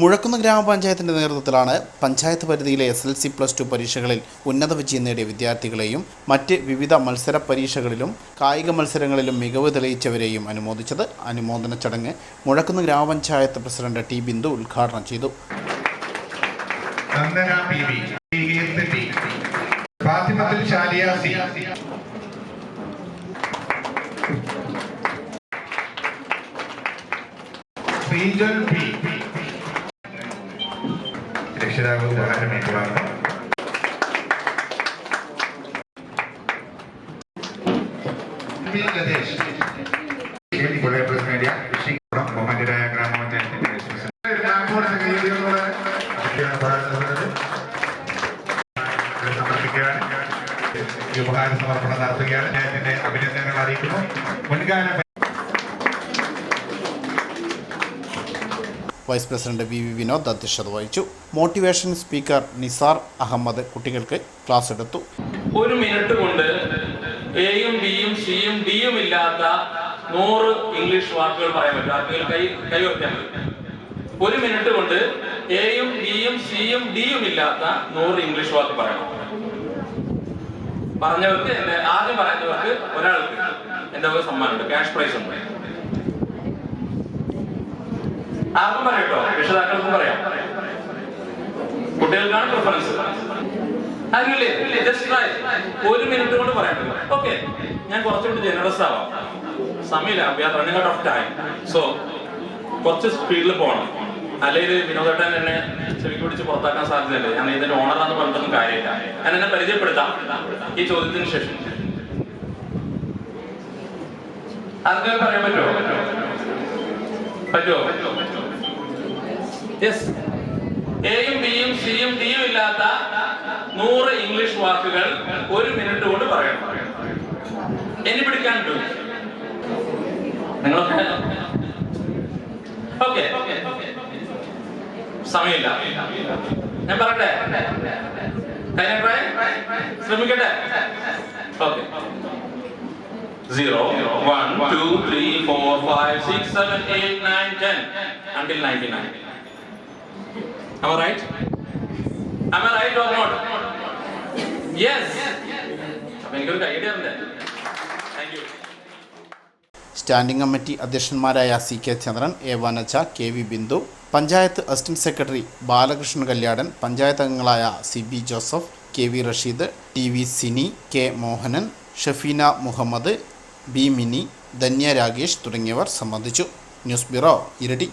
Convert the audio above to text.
മുഴക്കുന്ന് ഗ്രാമപഞ്ചായത്തിന്റെ നേതൃത്വത്തിലാണ് പഞ്ചായത്ത് പരിധിയിലെ S L C plus two പരീക്ഷകളിൽ ഉന്നത വിജയം നേടിയ വിദ്യാർത്ഥികളെയും മറ്റ് വിവിധ മത്സര പരീക്ഷകളിലും കായിക മത്സരങ്ങളിലും മികവ് തെളിയിച്ചവരെയും അനുമോദിച്ചത് അനുമോദന ചടങ്ങ് മുഴക്കുന്ന ഗ്രാമപഞ്ചായത്ത് പ്രസിഡന്റ് ടി ബിന്ദു ഉദ്ഘാടനം ചെയ്തു. ശ്രീജൻ പി. രക്ഷിതാവ് ഉപഹാരം ഏറ്റുവാങ്ങുന്നു ബഹുമാന്യരായ ഗ്രാമപഞ്ചായത്തിന്റെ സമർപ്പിക്കുകയാണ് ഈ ഉപഹാര സമർപ്പണം നടത്തുകയാണ്. അദ്ദേഹത്തിന്റെ അഭിനന്ദനങ്ങൾ അറിയിക്കുന്നു. മുൻകാല vice president V V Vinod അധ്യക്ഷത വഹിച്ചു. മോട്ടിവേഷൻ സ്പീക്കർ നിസാർ അഹമ്മദ് കുട്ടികൾക്ക് ക്ലാസ് എടുത്തു. ഒരു മിനിറ്റ് കൊണ്ട് എയും ബിയും സിയും ഡിയും ഇല്ലാത്ത നൂറ് ഇംഗ്ലീഷ് വാക്കുകൾ പറയാൻ പറ്റും. കൈ കൈ വെക്കാൻ പറ്റും ഒരു മിനിറ്റ് കൊണ്ട് എയും ബിയും സിയും ഡിയും ഇല്ലാത്ത നൂറ് ഇംഗ്ലീഷ് വാക്ക് പറയണം പറഞ്ഞവർക്ക് എന്റെ ആദ്യം പറയുന്നവർക്ക് ഒരാൾക്ക് എന്റെ സമ്മാനമുണ്ട് ക്യാഷ് പ്രൈസ് ഉണ്ട്. ആർക്കും പറയട്ടോ രക്ഷിതാക്കൾക്കും പറയാം. കുട്ടികൾക്കാണ് പ്രിഫറൻസ് ജസ്റ്റ് ഒരു മിനിറ്റ് കൊണ്ട് പറയാൻ ഓക്കെ ഞാൻ കുറച്ചുകൂടി ജനറസ് ആവാം. സമയമില്ല. Running out of time so കുറച്ച് സ്പീഡിൽ പോകണം. അല്ലെങ്കിൽ വിനോദേട്ടൻ എന്നെ ചെവിക്ക് പിടിച്ച് പുറത്താക്കാൻ സാധ്യതയില്ല. ഞാൻ ഇതിന്റെ ഓണറാന്ന് പറഞ്ഞിട്ടൊന്നും കാര്യമില്ല. ഞാൻ എന്നെ പരിചയപ്പെടുത്താം ഈ ചോദ്യത്തിന് ശേഷം. അതൊക്കെ പറയാൻ പറ്റുമോ? പറ്റുമോ? എയും ബിയും സിയും ഡിയും ഇല്ലാത്ത നൂറ് ഇംഗ്ലീഷ് വാക്കുകൾ ഒരു മിനിറ്റ് കൊണ്ട് പറയണം എന്നെ പിടിക്കാൻ നിങ്ങളൊക്കെ? ഓക്കെ സമയമില്ല. ഞാൻ പറയട്ടെ? കഴിഞ്ഞ? ശ്രമിക്കട്ടെ? Okay zero one two three four five six seven eight nine ten until ninety nine Am I right? Am I right or not? Yes. Idea standing committee അധ്യക്ഷന്മാരായ C K Chandran A Vanaja K V Bindu panchayat assistant secretary Balakrishnan Kalyadan panchayat അംഗങ്ങളായ C B Joseph K V Rasheed T V Sini K Mohanan Shafeena Muhammad B Mini Dhanya Rakesh തുടങ്ങിയവർ സംബന്ധിച്ചു news bureau ഇരട്ടി